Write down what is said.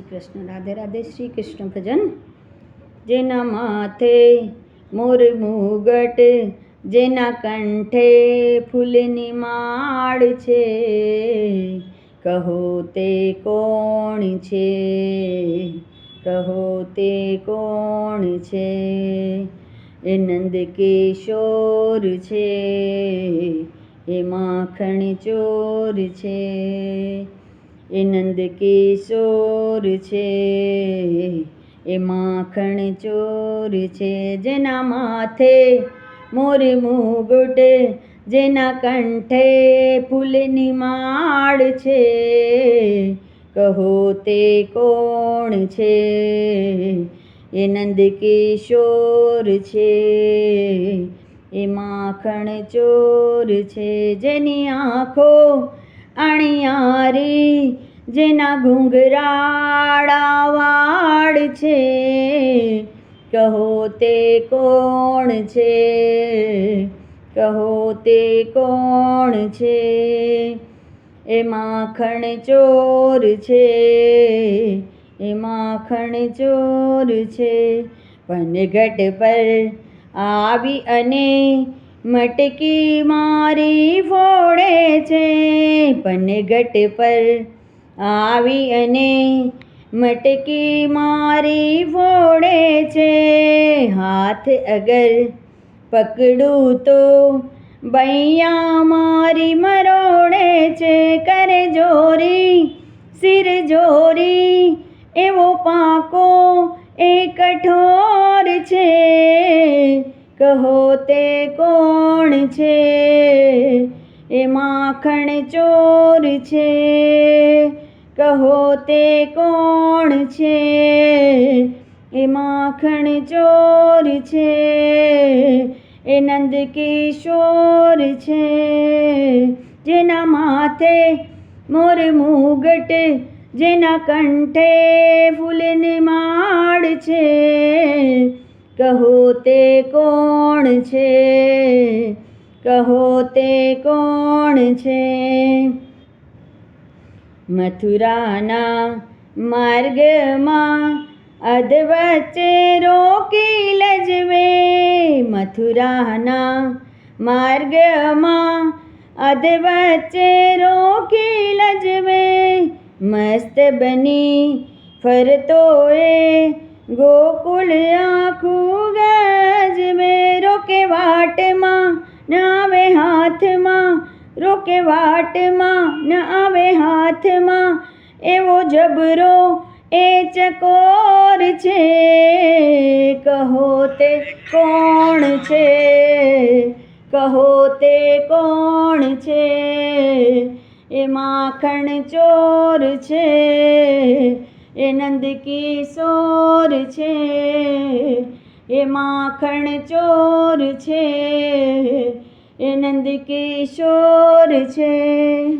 શ્રી કૃષ્ણ. રાધે રાધે શ્રી કૃષ્ણ ભજન. જેના માથે મોર મુગટ, જેના કંઠે ફૂલની માળ છે. કહો તે કોણ છે? કહો તે કોણ છે? એ નંદ કિશોર છે. એ માખણ ચોર છે. એ નંદ કિશોર છે. એ માખણ ચોર છે જેના માથે મોર મુગુટ, જેના કંઠે ફૂલની માળ છે. કહો તે કોણ છે? એ નંદ કિશોર છે. એ માખણ ચોર છે જેની આંખો અણિયારી જેના ઘૂંઘરાળા વાળ છે. કહો તે કોણ છે? કહો તે કોણ છે? એ માખણ ચોર છે. એ માખણ ચોર છે. પનઘટ પર આવી અને મટકી મારી ફોડે છે, પનગટ પર આવી અને મટકી મારી ફોડે છે. હાથ અગર પકડું તો બૈયા મારી મરોડે છે. કરે જોરી, સિર જોરી, એવો પાકો એ કઠોર છે. કહો તે કોણ છે? એ માખણ ચોર છે. કહો તે કોણ છે? એ માખણ ચોર છે. એ નંદ કિશોર છે. જેના માથે મોર મુગટ, જેના કંઠે ફૂલની માળ છે. કહો તે કોણ છે? કહો તે કોણ છે? મથુરાના માર્ગમાં અધવચ્ચે રોકી લજવે. મથુરાના માર્ગમાં અધવચ્ચે રોકી લજવે. મસ્ત બની ફરતો એ ગોકુળ આખું ગજવે રોકે વાટમાં, ન આવે હાથમાં. રોકે વાટમાં, ન આવે હાથમાં. એવો જબરો એ ચકોર છે. કહો તે કોણ છે? કહો તે કોણ છે? એ માખણ ચોર છે. એ નંદ કિશોર છે એ માખણ ચોર છે એ નંદ કિશોર છે.